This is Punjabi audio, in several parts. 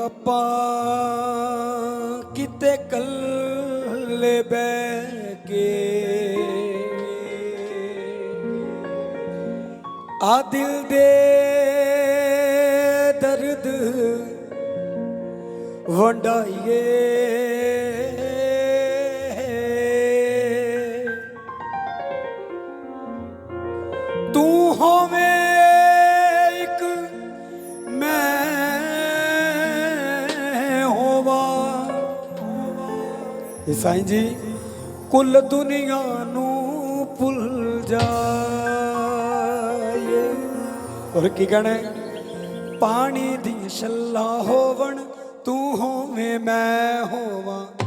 ਆਪਾਂ ਕਿਤੇ ਕੱਲੇ ਬਹਿ ਕੇ ਆ ਦਿਲ ਦੇ ਦਰਦ ਵੰਡਾਈਏ। ਇਹ ਸਾਈਂ ਜੀ, ਕੁੱਲ ਦੁਨੀਆ ਨੂੰ ਭੁੱਲ ਜਾਏ ਔਰ ਕੀ ਕਹਣਾ ਪਾਣੀ ਦੀ ਛੱਲਾ ਹੋਵਣ, ਤੂੰ ਹੋਵੇਂ, ਮੈਂ ਹੋਵਾਂ।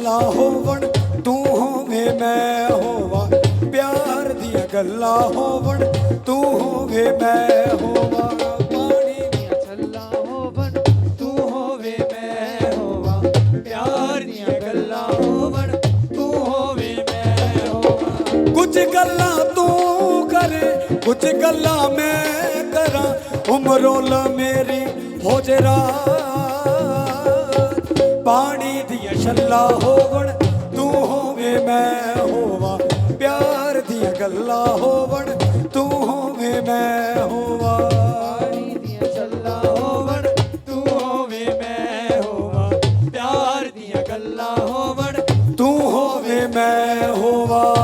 ਦੀਆਂ ਹੋਵਣ, ਤੂੰ ਹੋਵੇਂ ਮੈਂ ਹੋਵਾਂ। ਪਿਆਰ ਦੀਆਂ ਗੱਲਾਂ ਹੋਵਣ, ਤੂੰ ਹੋਵੇਂ ਮੈਂ ਹੋਵਾਂ। ਪਾਣੀ ਦੀਆਂ ਛੱਲਾ ਹੋਵਣ, ਤੂੰ ਹੋਵੇ ਮੈਂ ਹੋਵਾਂ। ਪਿਆਰ ਦੀਆਂ ਗੱਲਾਂ ਹੋਵਣ, ਤੂੰ ਹੋਵੇ ਮੈਂ ਹੋਵਾਂ। ਕੁਝ ਗੱਲਾਂ ਤੂੰ ਕਰੇ, ਕੁਝ ਗੱਲਾਂ ਮੈਂ ਕਰਾਂ। ਉਮਰੋਂ ਲ ਮੇਰੀ, ਹੋ ਜੇ ਰਾਤ ਪਾਣੀ ਦੀਆਂ ਛੱਲਾ ਹੋਵਣ, ਤੂੰ ਹੋਵੇਂ ਮੈਂ ਹੋਵਾਂ, ਪਿਆਰ ਦੀਆਂ ਗੱਲਾਂ ਹੋਵਣ, ਤੂੰ ਹੋਵੇਂ ਮੈਂ ਹੋਵਾਂ। ਪਾਣੀ ਦੀਆਂ ਛੱਲਾ ਹੋਵਣ, ਤੂੰ ਹੋਵੇ ਮੈਂ ਹੋਵਾਂ, ਪਿਆਰ ਦੀਆਂ ਗੱਲਾਂ ਹੋਵਣ, ਤੂੰ ਹੋਵੇਂ ਮੈਂ ਹੋਵਾਂ।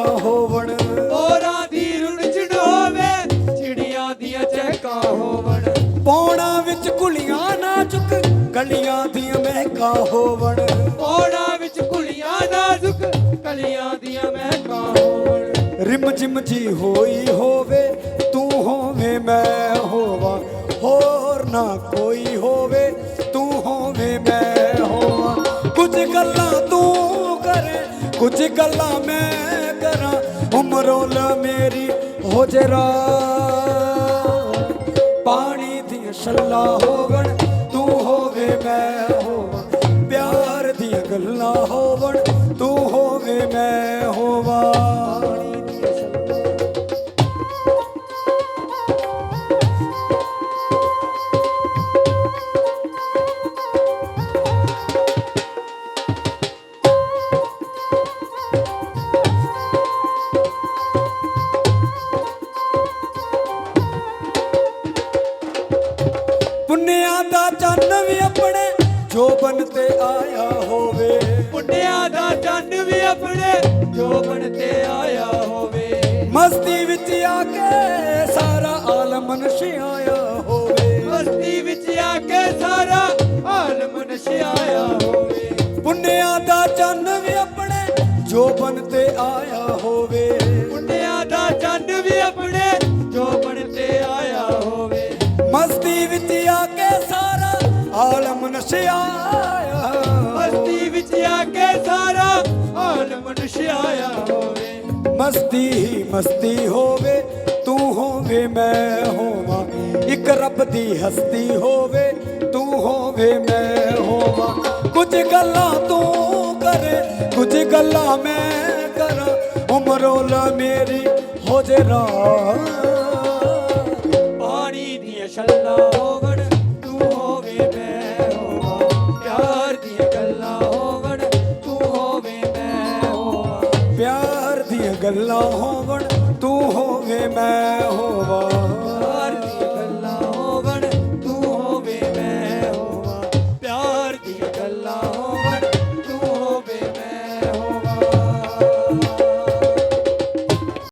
ਚਹਿਕਾ ਹੋਵਣ। ਮੋਰਾਂ ਦੀ ਰੁਣ ਚੜ ਹੋਵੇ ਚਿੜੀਆਂ ਦੀਆਂ ਚਹਿਕਾਂ ਹੋਵਣ। ਪੌਣਾ ਵਿੱਚ ਕੁਲੀਆਂ ਨਾ ਚੁੱਕ ਗਲੀਆਂ ਦੀਆਂ ਮਹਿਕਾਂ ਹੋਵਣ। ਪੌੜਾਂ ਵਿੱਚ ਕੁਲੀਆਂ ਨਾਜ਼ੁਕ ਕਲੀਆਂ ਦੀਆਂ ਮਹਿਕਾਂ ਹੋਵਣ। ਰਿਮ ਜਿਮ ਜੀ ਹੋਈ ਹੋਵੇ ਤੂੰ ਹੋਵੇਂ ਮੈਂ ਹੋਵਾਂ। ਹੋਰ ਨਾ ਕੋਈ ਹੋਵੇ ਤੂੰ ਹੋਵੇਂ ਮੈਂ ਹੋਵਾਂ। ਕੁਝ ਗੱਲਾਂ ਤੂੰ ਕਰੇ ਕੁਝ ਗੱਲਾਂ ਮੈਂ ਕਰਾਂ ਮੇਰੀ ਹੋ ਜੇ ਰਾਤ ਪਾਣੀ ਦੀਆਂ ਛੱਲਾਂ ਹੋਵਣ ਦਾ ਚੰਨ ਵੀ ਆਪਣੇ ਜੋਬਨ ਤੇ ਆਇਆ ਹੋਵੇ। ਮੁੰਡਿਆਂ ਦਾ ਚੰਨ ਵੀ ਆਪਣੇ ਜੋਬਨ ਤੇ ਆਇਆ ਹੋਵੇ। ਮਸਤੀ ਵਿੱਚ ਆ ਕੇ ਸਾਰਾ ਆਲਮ ਨਸ਼ਿਆਇਆ ਹੋਵੇ। ਮਸਤੀ ਵਿੱਚ ਆ ਕੇ ਸਾਰਾ ਆਲਮ ਨਸ਼ਿਆਇਆ ਹੋਵੇ। ਪੁੰਨਿਆਂ ਦਾ ਚੰਨ ਵੀ ਆਪਣੇ ਜੋਬਨ ਤੇ ਆਇਆ ਹੋਵੇ। ਮੁੰਡਿਆਂ ਦਾ ਚੰਨ ਵੀ ਆਪਣੇ ਜੋਬਨ ਤੇ ਆਲਮ ਨਸ਼ਿਆਇਆ ਮਸਤੀ ਵਿੱਚ ਆ ਕੇ ਸਾਰਾ ਆਲਮ ਨਸ਼ਿਆਇਆ ਹੋਵੇ। ਮਸਤੀ ਹੀ ਮਸਤੀ ਹੋਵੇ ਤੂੰ ਹੋਵੇ ਮੈਂ ਹੋਵਾਂ। ਇੱਕ ਰੱਬ ਦੀ ਹਸਤੀ ਹੋਵੇ ਤੂੰ ਹੋਵੇ ਮੈਂ ਹੋਵਾਂ। ਕੁਝ ਗੱਲਾਂ ਤੂੰ ਕਰੇ ਕੁਝ ਗੱਲਾਂ ਮੈਂ ਕਰਾਂ। ਉਮਰੋਂ ਲ ਮੇਰੀ ਹੋ ਜੇ ਰਾਤ ਪਾਣੀ ਦੀਆਂ ਛੱਲਾਂ ਗੱਲਾਂ ਹੋਵਣ ਤੂੰ ਹੋਵੇ ਮੈਂ ਹੋਵਾਂ।